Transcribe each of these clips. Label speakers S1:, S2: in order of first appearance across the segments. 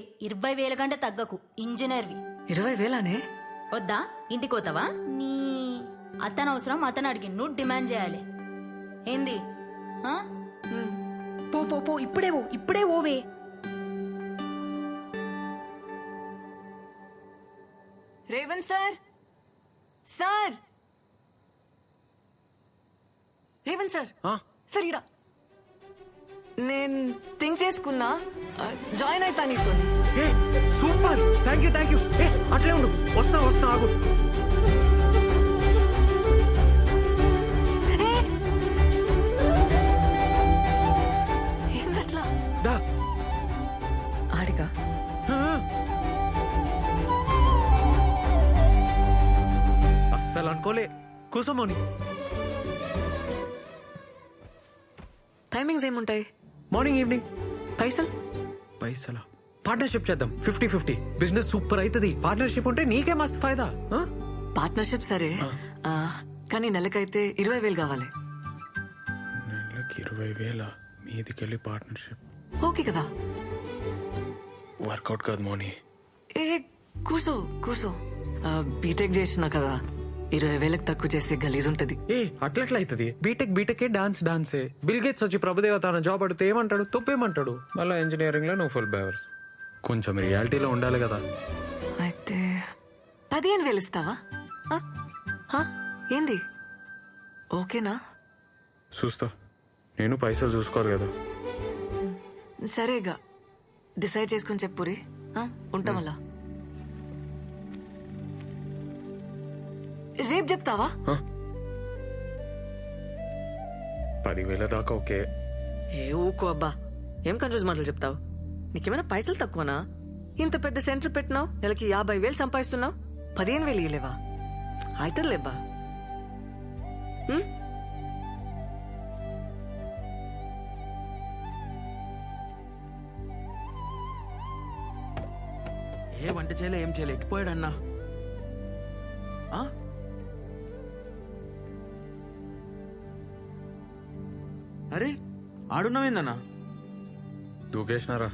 S1: ఇరవై వేల కంటే తగ్గకు ఇంజనీర్వి.
S2: ఇరవై వేలానే?
S1: వద్దా? ఇంటికి పోతావా? నీ అతను అవసరం అతను అడిగి నువ్వు డిమాండ్ చేయాలి. ఏంది? ఆ?
S3: పో పో పో ఇప్పుడే పో ఇప్పుడే ఓవే
S2: Revanth sir? Sir? Revanth sir? Sir ఇడా నేను థింక్ చేసుకున్నా జాయిన్ అవుతా నీతో.
S4: ఏ super. Thank you thank you ఏ అట్లే ఉండు. వస్తా వస్తా ఆగు.
S2: ఆడిగా.
S4: అస్సలు అనుకోలే. కూసమోని
S2: టైమింగ్స్ ఏముంటాయి?
S4: మార్నింగ్ ఈవినింగ్
S2: పైసలు?
S4: పైసలా? పార్ట్నర్షిప్ చేద్దాం. ఫిఫ్టీ ఫిఫ్టీ బిజినెస్ సూపర్ అవుతుంది పార్ట్నర్షిప్ ఉంటే నీకే మస్తు ఫాయిదా. ఆ?
S2: పార్ట్నర్షిప్ సరే. ఆ, కానీ నెలకైతే ఇరవై వేలు కావాలి.
S4: నెలకి ఇరవై వేల? మీదికెళ్ళి పార్ట్నర్షిప్
S2: ఓకే కదా.
S4: వర్కౌట్ కాదు మోని.
S2: ఏ కూసో కూసో ఆ, బీటెక్ చేసినా కదా. ఇరవై వేలకు తక్కువ చేస్తే గలీజ్ ఉంటది.
S4: ఏ అట్లెట్లా అవుతుంది బీటెక్ బీటెక్ డాన్స్ డాన్సే బిల్ గేట్స్ వచ్చి ప్రభుదేవ తన జాబ్ అడిగితే ఏమంటాడు? తప్పేమంటాడు? మళ్ళీ ఇంజనీరింగ్లో నువ్వు ఫుల్ బ్యావర్స్ కొంచెం రియాలిటీలో ఉండాలి కదా.
S2: అయితే పదిహేను వేలు ఇస్తావా? ఏంది? ఓకేనా?
S4: చూస్తా. నేను పైసలు చూసుకోరు కదా.
S2: సరేగా డిసైడ్ చేసుకుని చెప్పురి ఆ? రేపు చెప్తావా?
S4: పదివేల దాకా ఓకే.
S2: ఏ ఊకో అబ్బా. ఏం కన్ఫ్యూజ్ మాటలు చెప్తావు? నీకేమైనా పైసలు తక్కువనా? ఇంత పెద్ద సెంటర్ పెట్టినావు? నెలకి యాభై వేలు సంపాదిస్తున్నావు? పదిహేను వేలు ఇయ్యలేవా? అవుతుంది లేబ్బా. ఉం?
S5: ఏ వంట చేయలే ఏం చేయలే. ఎట్టిపోయాడన్నా అరే ఆడున్నావేందన్నా?
S4: దూకేసినారా?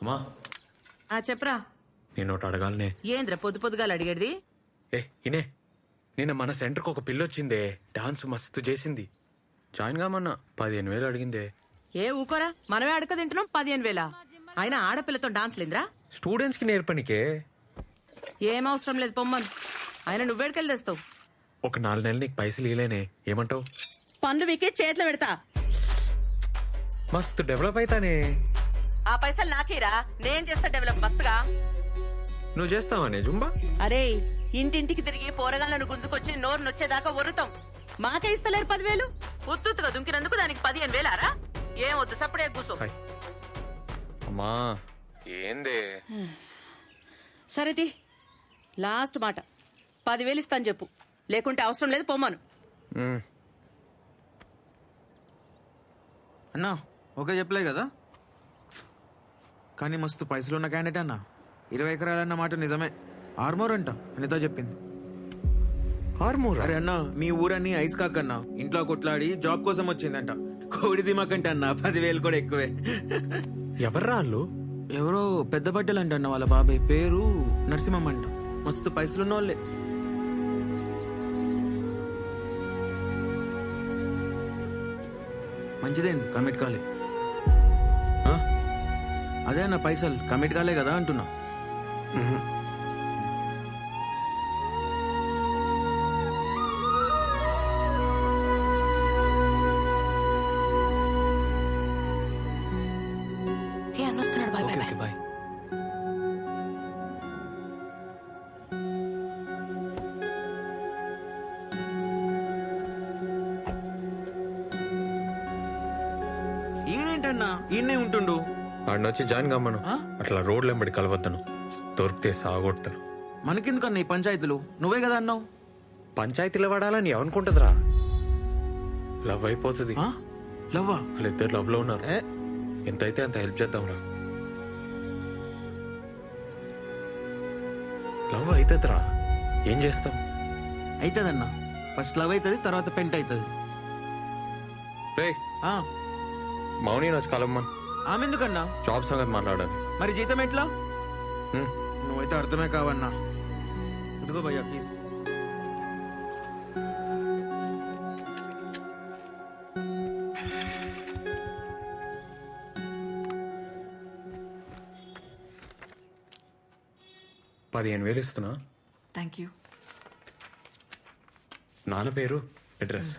S5: అమ్మా
S6: ఆ చెప్పరా.
S4: నేను ఒకటి అడగాలనే.
S6: ఏంద్ర పొద్దు పొద్దుగాల అడిగేది?
S4: ఏ ఇనే. నిన్న మన సెంటర్కి ఒక పిల్లొచ్చిందే డాన్స్ మస్తు చేసింది. జాయిన్ కామన్నా పదిహేను వేలు అడిగిందే.
S6: ఏ ఊకోరా మనమే అడక తింటున్నాం పదిహేను వేల? అయినా ఆడపిల్లతో డాన్స్ లేదురా?
S4: స్టూడెంట్స్కి నేర్పనికే.
S6: ఏం అవసరం లేదు పొమ్మను. ఆయన నువ్వేడికెళ్ళి తెస్తావు.
S4: ఒక నాలుగు నెలలు నీకు పైసలు ఇలేనే ఏమంటావు?
S6: పనులు వీకే చేతిలో పెడతా.
S4: మస్తు డెవలప్ అవుతానే
S6: ఆ పైసలు నాకేరా. నేను చేస్తా డెవలప్ మస్తుగా.
S4: నువ్వు చేస్తావానే జుంబా?
S6: అరే ఇంటింటికి తిరిగి పోరగాళ్ళను గుంజుకొచ్చి నోరు నొచ్చేదాకా వరుతాం మాకే ఇస్తలేరు పదివేలు? ఉత్తుగా దుంకినందుకు దానికి పదిహేను వేలారా? ఏం వద్దు సప్పుడే కూసో.
S4: అమ్మా. ఏందే?
S6: సరేది లాస్ట్ మాట. పదివేలు ఇస్తాను చెప్పు. లేకుంటే అవసరం లేదు పొమ్మను.
S4: మ్,
S5: అన్నా ఓకే చెప్పలే కదా? కానీ మస్తు పైసలు ఉన్న క్యాండిడేట్ అన్నా. ఇరవై ఎకరాలన్న మాట నిజమే. ఆర్మోర్ అంట అనితో చెప్పింది.
S4: ఆర్మూరా?
S5: అరే అన్నా మీ ఊరన్నీ ఐస్ కాకన్నా ఇంట్లో కొట్లాడి జాబ్ కోసం వచ్చిందంట. కోడి దిమాకంటే అన్న పదివేలు కూడా ఎక్కువే.
S4: ఎవర్రా వాళ్ళు?
S5: ఎవరో పెద్ద బట్టలు అంట అన్న వాళ్ళ బాబాయ్. పేరు నరసింహం అంట. మస్తు పైసలున్న వాళ్ళే మంచిదేంది కమిట్ కాలే. అదే అన్న పైసలు కమిట్ కాలే కదా అంటున్నా. ఈయనే ఉంటుండు.
S4: ఆడిని వచ్చి జాయిన్ కమ్మను
S5: ఆ?
S4: అట్లా రోడ్లు వెంబడి కలవద్దను. దొరికితే సాగొడతాను.
S5: మనకెందుకన్నా ఈ పంచాయతీలు? నువ్వే కదా అన్నావు.
S4: పంచాయతీలో వాడాలని ఏమనుకుంటుందిరా లవ్ అయిపోతుంది.
S5: ఆ? లవ్వా?
S4: వాళ్ళిద్దరు లవ్లో ఉన్నారు.
S5: ఏ?
S4: ఎంతైతే అంత హెల్ప్ చేద్దాంరా. లవ్ అవుతుందిరా ఏం చేస్తాం?
S5: అవుతుందన్నా ఫస్ట్ లవ్ అవుతుంది తర్వాత పెంట్ అవుతుంది
S4: రే
S5: ఆ,
S4: మౌని వచ్చి కలమ్మన్
S5: ఆమె ఎందుకన్నా
S4: జాబ్ సంగతి మాట్లాడాలి.
S5: మరి జీతం ఎట్లా?
S4: హ్మ్.
S5: నువ్వైతే అర్థమే కావన్నా. ఇదిగో భయ్యా ప్లీజ్
S4: పదిహేను వేలు ఇస్తున్నా.
S2: థ్యాంక్ యూ
S4: నాన్న పేరు అడ్రస్.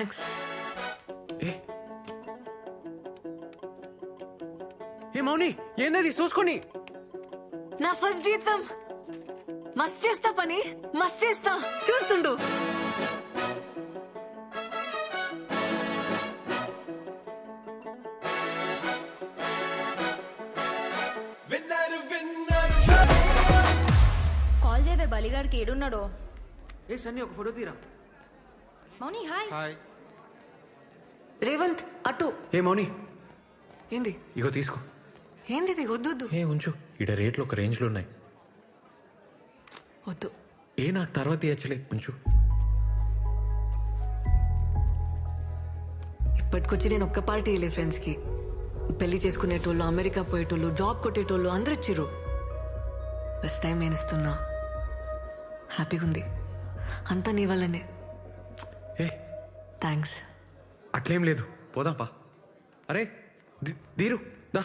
S2: థ్యాంక్స్
S4: ఏ? మౌని ఏందది? చూసుకొని
S2: నా ఫస్ట్ జీతం. మస్త్ చేస్తా పని. మస్త్ చేస్తా. చూస్తుండు.
S1: కాల్ చేయవే బలిగాడికి ఏడున్నాడో?
S5: ఏ సన్నీ ఒక ఫోటో తీరా.
S1: మౌని హాయ్.
S2: రేవంత్ అటు.
S4: ఏ మౌని.
S2: ఏంది?
S4: ఇగో తీసుకో.
S2: ఏంది ఇది వద్దు వద్దు.
S4: ఏ ఉంచు. ఇడ రేట్లు ఒక రేంజ్లో ఉన్నాయి.
S2: వద్దు.
S4: ఏ నాకు తర్వాత ఇచ్చలే ఉంచు.
S2: ఇప్పటికొచ్చి నేను ఒక్క పార్టీ వెళ్ళే ఫ్రెండ్స్కి పెళ్ళి చేసుకునేటోళ్ళు అమెరికా పోయేటోళ్ళు జాబ్ కొట్టేటోళ్ళు అందరు ఇచ్చిర్రు. ఫస్ట్ టైం నేను ఇస్తున్నా హ్యాపీగా ఉంది. అంతా నీ వల్లనే.
S4: ఏ.
S2: థ్యాంక్స్
S4: అట్లేం లేదు పోదాం పా అరే ది- దీరు దా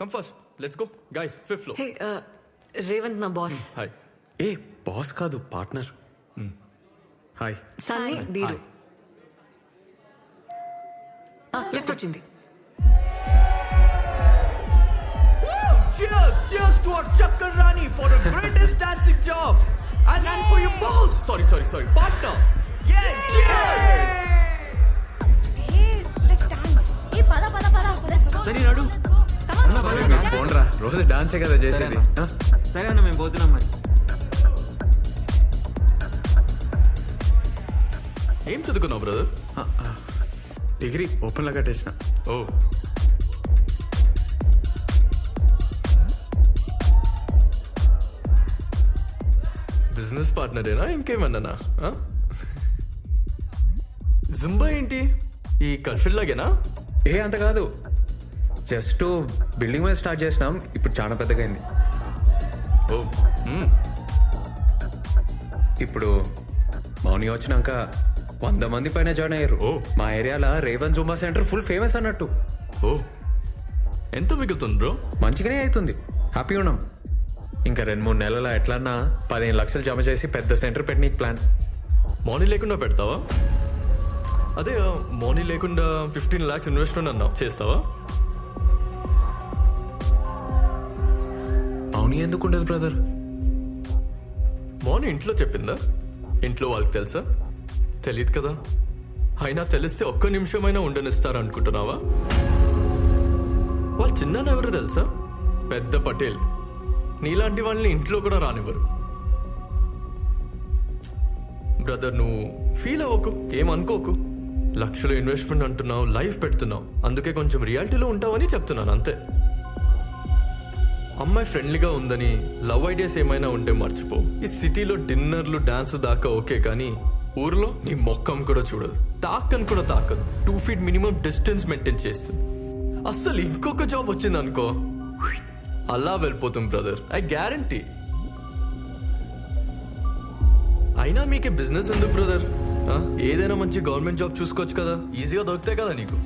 S7: come first. Let's go. Guys, fifth floor.
S2: హే రేవంత్ నా బాస్
S7: Hi.
S4: ఏ బాస్ కాదు పార్ట్నర్ హాయ్
S2: సన్నీ దీరు లిఫ్ట్ వచ్చింది
S7: Cheers! Cheers to our Chakkar Rani for the greatest dancing job! And, and for your boss! Sorry, sorry, sorry. Partner! Yeah! Cheers!
S5: సరే నడు
S4: రోజు డాన్సే కదా చేసేది?
S5: సరే అన్న. మేము పోతున్నాం మరి.
S7: ఏం చదువుకున్నావు బ్రదర్.
S4: డిగ్రీ ఓపెన్లో కట్టేసిన
S7: ఓ. బిజినెస్ పార్ట్నరేనా ఇంకేమన్నానా? జుంబా ఏంటి? ఈ కల్ఫిల్ లాగేనా
S4: ఏ అంత కాదు. జస్ట్ బిల్డింగ్ మీద స్టార్ట్ చేసినాం ఇప్పుడు చాలా పెద్దగా అయింది
S7: ఓ మ్మ్.
S4: ఇప్పుడు మౌని వచ్చినాక వంద మంది పైన జాయిన్ అయ్యారు.
S7: ఓ.
S4: మా ఏరియాలో Revan Zumba center full famous అన్నట్టు.
S7: ఓ. ఎంత మిగులుతుంది బ్రో?
S4: మంచిగానే అవుతుంది హ్యాపీగా ఉన్నాం. ఇంకా రెండు మూడు నెలల ఎట్లన్నా పదిహేను లక్షలు జమ చేసి పెద్ద సెంటర్ పెట్టనీకి ప్లాన్.
S7: మార్నింగ్ లేకుండా పెడతావా? అదే మార్నింగ్ లేకుండా ఫిఫ్టీన్ లాక్స్ ఇన్వెస్ట్మెంట్ అన్నావు. చేస్తావా?
S4: మౌని ఎందుకు ఉండదు బ్రదర్?
S7: మార్నింగ్ ఇంట్లో చెప్పిందా? ఇంట్లో వాళ్ళకి తెలుసా? తెలియదు కదా. అయినా తెలిస్తే ఒక్క నిమిషమైనా ఉండనిస్తారనుకుంటున్నావా? వాళ్ళు చిన్న ఎవరు తెలుసా? పెద్ద పటేల్. నీలాంటి వాళ్ళని ఇంట్లో కూడా రానివ్వరు. బ్రదర్ నువ్వు ఫీల్ అవ్వకు ఏమనుకోకు లక్షలు ఇన్వెస్ట్మెంట్ అంటున్నావు లైఫ్ పెడుతున్నావు. అందుకే కొంచెం రియాలిటీలో ఉంటావని చెప్తున్నాను అంతే.
S8: అమ్మాయి ఫ్రెండ్లీగా ఉందని లవ్ ఐడియాస్ ఏమైనా ఉంటే మర్చిపో. ఈ సిటీలో డిన్నర్లు డాన్స్ దాకా ఓకే కానీ ఊర్లో నీ మొక్కం కూడా చూడదు. తాకని కూడా తాకదు. Two feet minimum distance maintain చేస్తుంది. అస్సలు ఇంకొక జాబ్ వచ్చింది అనుకో అలా వెళ్ళిపోతుంది బ్రదర్ ఐ గ్యారంటీ అయినా మీకే బిజినెస్ ఎందుకు బ్రదర్ ఏదైనా మంచి గవర్నమెంట్ జాబ్ చూసుకోవచ్చు కదా. ఈజీగా దొరుకుతాయి కదా నీకు.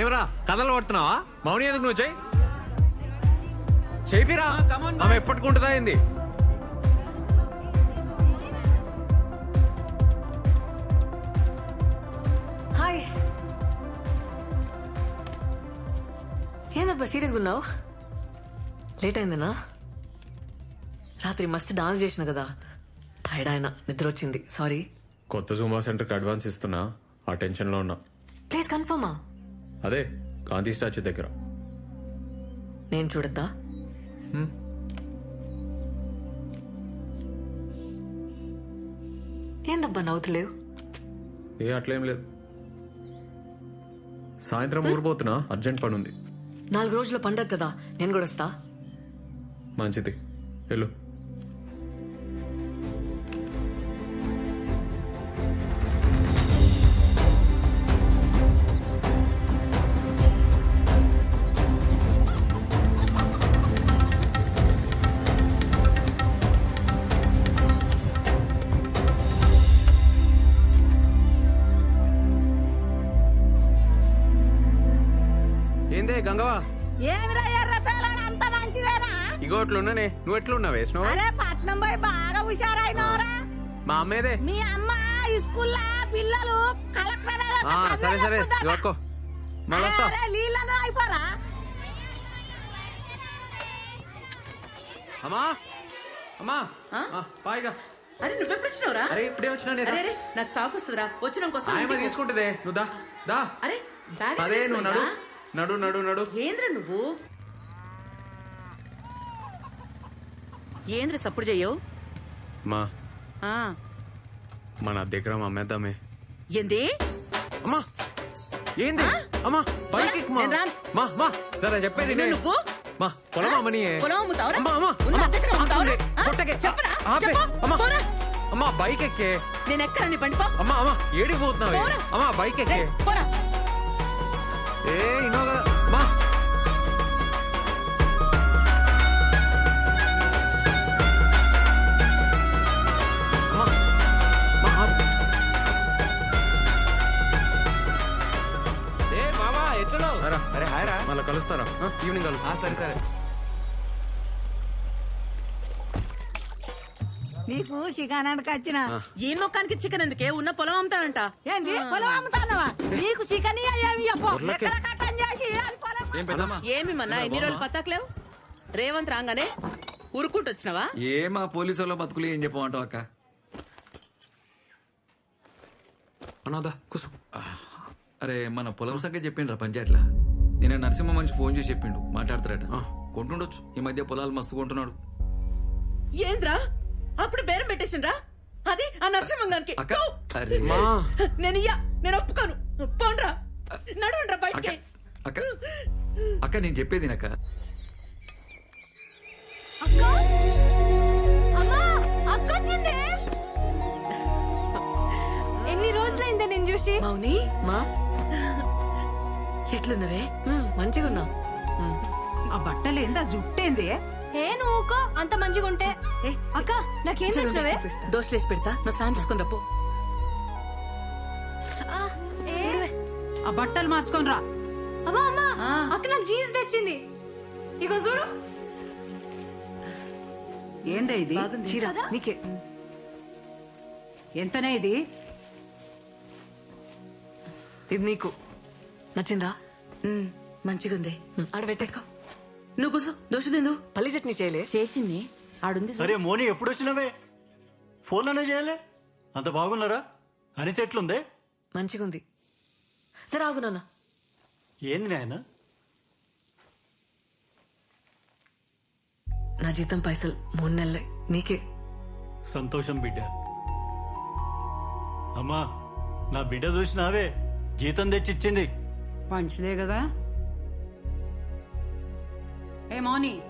S4: ఏమరా కథలు పడుతున్నావా? మౌని ఎందుకు నువ్వు చెయ్యి చేపిరా. ఆమె ఎప్పటికుంటుందా ఏంది?
S2: హాయ్ ఏందబ్బా సీరియస్గా ఉన్నావు? లేట్ అయిందనా? రాత్రి మస్తు డాన్స్ చేసిన కదా. టైర్డ్ ఆయన నిద్ర వచ్చింది. సారీ
S4: కొత్త జూమా సెంటర్కి అడ్వాన్స్ ఇస్తున్నా. ఆ టెన్షన్లో ఉన్నా.
S2: ప్లీజ్ కన్ఫర్మా
S4: అదే గాంధీ స్టాచ్యూ దగ్గర.
S2: నేను చూడద్దా? ఏందబ్బా నవ్వుతలేవు?
S4: ఏ అట్లేం లేదు. సాయంత్రం ఊరిపోతున్నా అర్జెంట్ పని ఉంది
S2: నాలుగు రోజుల పండగ కదా నేను కూడా వస్తా.
S4: మంచిది. వెళ్ళు. నువ్వు ఎట్లున్నావు వేసినావు
S9: అరే పట్నం పోయి బాగా హుషారైనవరా?
S4: మా అమ్మేదే
S9: మీ అమ్మ స్కూల్లో పిల్లలు కలెక్టర్
S4: ఆ, సరే సరే. మళ్ళీ వస్తా
S9: నీళ్ళలో అయిపోరా?
S4: అమ్మా అమ్మా
S6: ఆ?
S4: ఆ, పాయిగా
S6: అరే నువ్వెప్పుడు వచ్చినావురా?
S4: అరే ఇప్పుడే వచ్చినా నేను.
S6: అరే అరే నాకు స్టాక్ వస్తుందిరా. వచ్చినాక
S4: తీసుకుంటుందే. నువ్వు దా దా.
S6: అరే బ్యాగ్
S4: అదే నువ్వు నడు? నడు నడు నడు.
S6: ఏంద్ర నువ్వు? ఏంద్ర సప్పుడు చెయ్యవు
S4: మా.
S6: ఆ,
S4: మన దగ్గర మా అమ్మేద్దామే
S6: ఏంది?
S4: అమ్మా! ఏంది? అమ్మా! ఎక్కు, మా. మా సరే చెప్పేది
S6: నువ్వు?
S4: మా పొలం? అమ్మని
S6: పొలం అమ్ముతావురా?
S4: అమ్మా అమ్మా
S6: ఉన్న దగ్గర అమ్ముతావురా?
S4: కొట్టకే.
S6: చెప్పరా?
S4: ఆపే. అమ్మా.
S6: పోరా.
S4: అమ్మా బైక్ ఎక్కే.
S6: నేను నీ బండి పో.
S4: అమ్మా అమ్మా బైక్ ఎక్కే.
S6: పోరా.
S4: ఏ ఇన్నోగా. మళ్ళీ కలుస్తారా? ఈవినింగ్ కలుస్తా.
S5: సరే సరే.
S9: నీకు చికెనానికి వచ్చిన
S6: ఏ మొక్కానికి చికెన్ ఎందుకే? ఉన్న పొలం అమ్ముతాడంట
S9: ఏంది? పొలం అమ్ముతానవా? నీకు చికెన్ ఏమి చెప్పు
S4: ఊర్లోకి.
S9: ఎక్కడ కట్టం చేసి అది పొలం
S6: ఏమి మన్నా ఎన్ని రోజులు పత్తాకలేవు రేవంత్ రాగానే ఊరుకుంటూ వచ్చినావా?
S10: ఏ మా పోలీసు వాళ్ళ బతుకులు ఏం చెప్పమంటావు అక్క?
S4: అనాదా కూసు
S10: అరే మన పొలం సంగతి చెప్పిండ్రా పంచాయతీలా. నేను నరసింహ మనిషి ఫోన్ చేసి చెప్పిండు. మాట్లాడతారట. కొంటుండొచ్చు. ఈ మధ్య పొలాలు మస్తు కొంటున్నాడు.
S6: ఏంద్రా? అప్పుడు బేరం పెట్టేసిండ్రా? అది ఆ నరసింహంగానికి
S10: అక్క అరే.
S4: మా.
S6: నేను ఇయ్యా నేను ఒప్పుకోను. పోండ్రా. నడవండ్రా
S10: అక్క
S6: బయటికి.
S10: అక్క అక్క నేను చెప్పేది అక్క
S1: అక్క? అమ్మా అక్క వచ్చిందే. ఎన్ని రోజులైందే నేను చూసి?
S2: మౌని? మా? ఎట్లున్నవే మంచిగా ఉన్నావు.
S3: ఆ బట్టలు ఏందా? జుట్టేంది
S1: ఏ నువ్వు అంత మంచిగా ఉంటే.
S2: ఏ,
S1: అక్క నాకేం చేసినవే?
S2: దోశలేసి పెడతా. నువ్వు స్నానం చేసుకుని రప్పు
S1: ఏ,
S3: ఆ బట్టలు మార్చుకొని రా.
S1: అమ్మా అమ్మా అక్క నాకు జీన్స్ తెచ్చింది. ఇగో చూడు.
S3: ఏందా ఇది?
S2: చీర. నీకే.
S3: ఎంతనే ఇది?
S2: ఇది నీకు. నచ్చిందా?
S6: మంచిగుంది.
S2: ఆడ పెట్టేకో.
S6: నువ్వు కూసు దోశ తిందు.
S2: పల్లి చట్నీ చేయలే.
S6: చేసింది. ఆడుంది.
S11: సరే మోని ఎప్పుడు వచ్చినవే ఫోన్లోనే చేయలే? అంత బాగున్నారా? అని చెట్లుందే?
S2: మంచిగుంది. సరే ఆగు నాన్న.
S11: ఏంది నాయన?
S2: నా జీతం పైసలు మూడు నెలలే. నీకే.
S11: సంతోషం బిడ్డ. అమ్మా నా బిడ్డ చూసినావే? జీతం తెచ్చిచ్చింది.
S9: పంచలే కదా. ఏ మౌని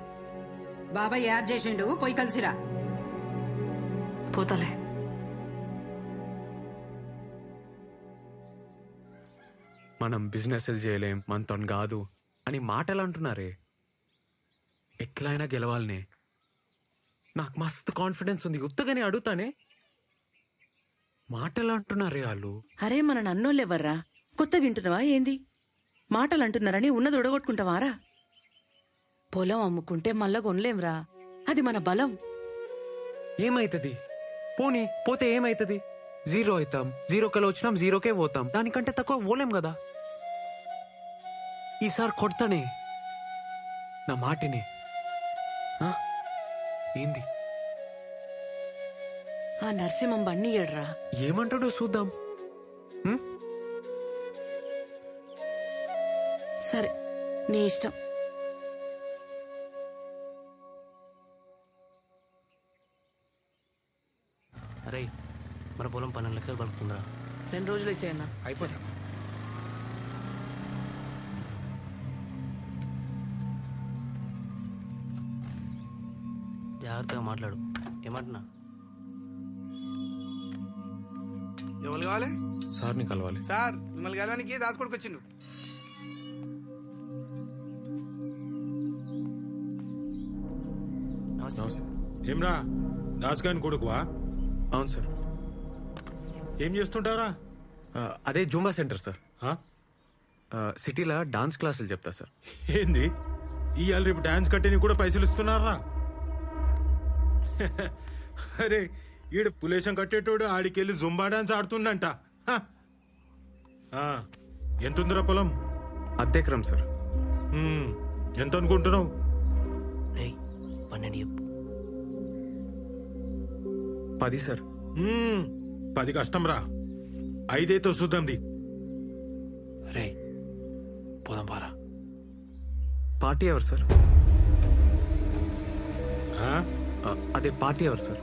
S9: బాబాయ్ యాద్ చేసిండు పోయి కలిసిరా.
S2: పోతాలే.
S4: మనం బిజినెస్ చేయలేం మనతో కాదు అని మాటలు అంటున్నారే ఎట్లయినా గెలవాలనే. నాకు మస్తు కాన్ఫిడెన్స్ ఉంది ఉత్తగానే అడుగుతానే. మాటలు అంటున్నారే వాళ్ళు.
S6: అరే మన నన్నోళ్ళెవర్రా? కొత్తగా వింటున్నావా ఏంది? మాటలు అంటున్నారని ఉన్నది ఉడగొట్టుకుంటావారా పొలం అమ్ముకుంటే మళ్ళా కొనలేంరా. అది మన బలం.
S4: ఏమైతుంది? పోనీ పోతే ఏమైతుంది? జీరో అవుతాం జీరోకెళ్ళి వచ్చినాం జీరోకే పోతాం. దానికంటే తక్కువ పోలేం కదా? ఈసారి కొడతానే. నా మాటిని. ఆ? ఏంది?
S6: ఆ నరసింహం బండి ఏడ్రా.
S4: ఏమంటాడో చూద్దాం.
S6: సరే నీ ఇష్టం.
S12: అరే మన పొలం పన్నెండు లక్షలు పలుకుతుందిరా
S2: రెండు రోజులు ఇచ్చేయన్నా.
S10: అయిపోతా.
S12: జాగ్రత్తగా మాట్లాడు. ఏమంటున్నా?
S13: ఎవరు కావాలి?
S4: సార్ని కలవాలి.
S13: సార్ మిమ్మల్ని కలవడానికి దాచుకోడికి వచ్చిండు.
S14: ఏమ్రా దాస్గాని కొడుకువా?
S4: అవును సార్.
S14: ఏం చేస్తుంటారా
S4: అదే జూంబా సెంటర్ సార్. సిటీలో డాన్స్ క్లాసులు చెప్తా సార్.
S14: ఏంది? ఇవాళ రేపు డాన్స్ కట్టిని కూడా పైసలు ఇస్తున్నారా? అరే ఈడు పులేశం కట్టేటోడు ఆడికెళ్ళి జుంబా డాన్స్ ఆడుతుండంట. హ. ఆ, ఎంతుందిరా పొలం?
S4: అద్దెక్రమ్ సార్.
S14: ఎంత అనుకుంటున్నావు
S12: పన్నెండు చెప్పు.
S4: పది సార్.
S14: పది కష్టం రా ఐదేతో చూద్దాంది.
S12: రే పోదాం పారా.
S4: పార్టీ ఎవరు సార్?
S14: ఆ?
S4: ఆ, అదే పార్టీ ఎవరు సార్?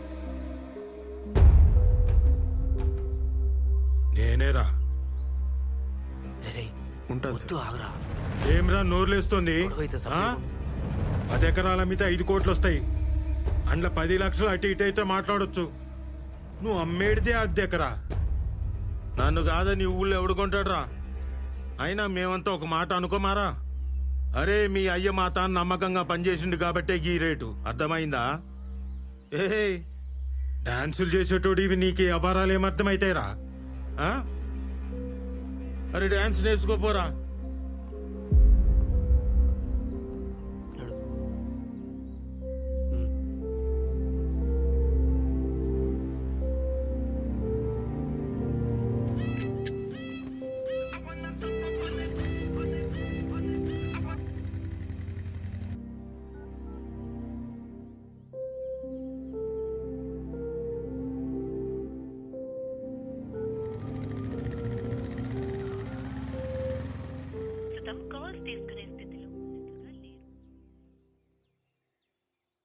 S14: నేనేరా.
S12: రే వద్దు ఆగురా.
S14: ఏమ్రా నోర్లేస్తుంది?
S12: గొడవైతే
S14: ఆ?
S12: సపరేట్
S14: పది ఎకరాల అమ్మితే ఐదు కోట్లు వస్తాయి అందులో పది లక్షలు అటు ఇటు అయితే మాట్లాడొచ్చు. నువ్వు అమ్మేడితే అది ఎకరా నన్ను కాదని ఊళ్ళో ఎవడుకుంటాడ్రా అయినా మేమంతా ఒక మాట అనుకోమారా? అరే మీ అయ్య మా తాను నమ్మకంగా పనిచేసిండు కాబట్టే ఈ రేటు. అర్థమైందా? ఏ డాన్సులు చేసేటోడు ఇవి నీకు అపారాలు ఏమర్థమైతాయిరా? అరే డాన్స్ నేర్చుకోపోరా.